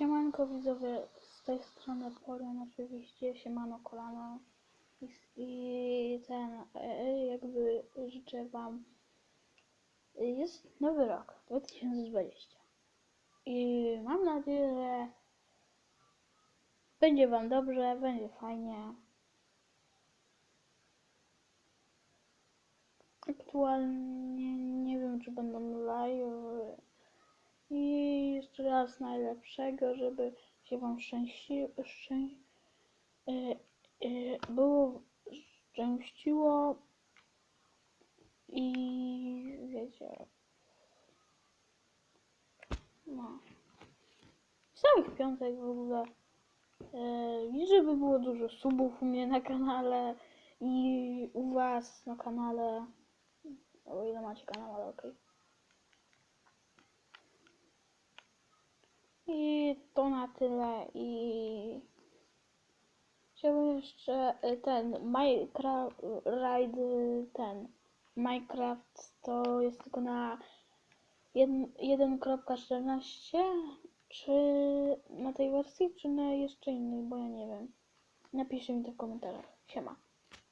Siemanko widzowie, z tej strony Polion oczywiście, siemano kolano i, i ten, e, jakby życzę wam, jest nowy rok, 2020 i mam nadzieję, że będzie wam dobrze, będzie fajnie. Aktualnie nie wiem, czy będą live. Raz najlepszego, żeby się Wam szczęści, szczę, e, e, było szczęściło i wiecie. No. Samych piątek w ogóle. E, I żeby było dużo subów u mnie na kanale i u Was na kanale. O ile macie kanał, ale okej. I to na tyle i chciałbym jeszcze y, ten Minecraft Ride ten Minecraft to jest tylko na jeden- 1.14 czy na tej wersji czy na jeszcze innej, bo ja nie wiem. Napiszcie mi to w komentarzach. Siema.